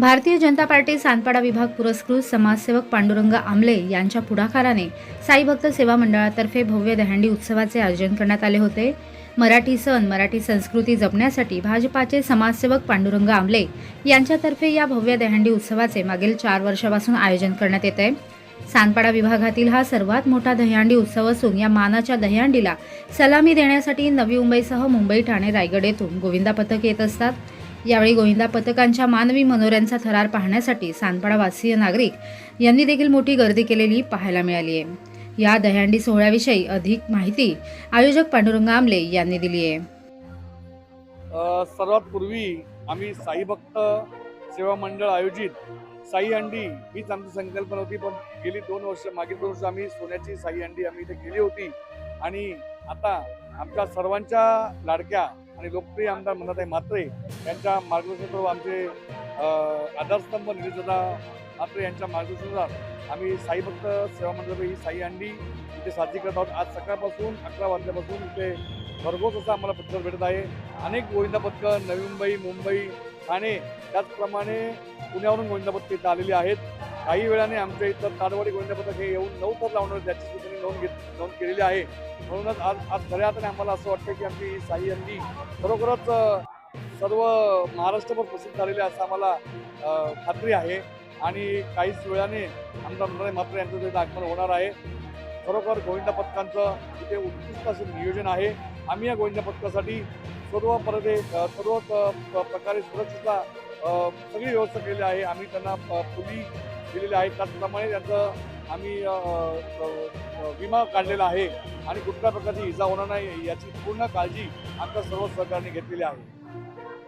Bharatiya Janata party सांदपाडा विभाग पुरस्कृत समाजसेवक पांडुरंग आमले यांच्या पुढाकाराने साईभक्त सेवा मंडळातर्फे भव्य दहंडी उत्सवाचे आयोजन करण्यात आले होते. मराठी सण मराठी संस्कृती जपण्यासाठी भाजपाचे समाजसेवक पांडुरंग आमले यांच्यातर्फे या भव्य दहंडी उत्सवाचे मागील चार वर्षापासून आयोजन करण्यात येत. आहे सांदपाडा विभागातील हा सर्वात मोठा दह्यांडी उत्सव असून या मानाच्या दह्यांडीला सलामी देण्यासाठी नवी मुंबईसह मुंबई ठाणे रायगड येथून गोविंदा पथक येत असतात. यावेळी गोविंदा पथकांच्या मानवी मनोऱ्यांचा थरार पाहण्यासाठी सानपाडा वासीय नागरिक यांनी देखील मोठी गर्दी केलेली पाहायला मिळाली आहे. या दहीहंडी सोहळ्याविषयी अधिक माहिती आयोजक पांडुरंग आमले यांनी दिली आहे. सर्वात पूर्वी आम्ही साई भक्त सेवा मंडळ आयोजित साई अंडी हीच आमची संकल्पना होती पण गेली दोन वर्ष मागील दोन वर्ष आम्ही सोन्याची साई अंडी आम्ही इथे केली होती. आणि आता आमच्या सर्वांच्या लाडक्या आणि लोकप्रिय आमदार मनाताई म्हात्रे यांच्या मार्गदर्शनात आमचे आधारस्तंभ निलेशदा म्हात्रे यांच्या मार्गदर्शनात आम्ही साई भक्त सेवा मंडळ ही साई अंडी इथे साजरी करत आहोत. आज सकाळपासून अकरा वाजल्यापासून इथे भरघोस असा आम्हाला पत्र भेटत आहे. अनेक गोविंदा पथकं नवी मुंबई मुंबई ठाणे त्याचप्रमाणे पुण्यावरून गोविंदा पथकं इथं आलेली आहेत. काही वेळाने आमच्या इथं ताडवाडी गोविंदा पथक हे येऊन नऊ पद लावणार त्याची सुद्धा त्यांनी नोंद घेत नोंद केलेली आहे. म्हणूनच आज आज खऱ्या अर्थाने आम्हाला असं वाटतं की आमची ही साई अंडी खरोखरच सर्व महाराष्ट्रभर प्रसिद्ध झालेली आहे असं आम्हाला खात्री आहे. आणि काहीच वेळाने आमदार मुंबई मात्र यांचं तिथे आगमन होणार आहे खरोखर गोविंदा पथकांचं इथे उत्कृष्ट असं नियोजन आहे. आम्ही या गोविंदा पथकासाठी सर्व परदे सर्व प- प्रकारे सुरक्षितता सगळी व्यवस्था केलेली आहे. आम्ही त्यांना प- पुली दिलेली आहे त्याचप्रमाणे त्यांचं आम्ही विमा काढलेला आहे आणि कुठल्या प्रकारची इजा होणार नाही याची पूर्ण काळजी आमच्या सर्व सहकार्याने घेतलेली आहे.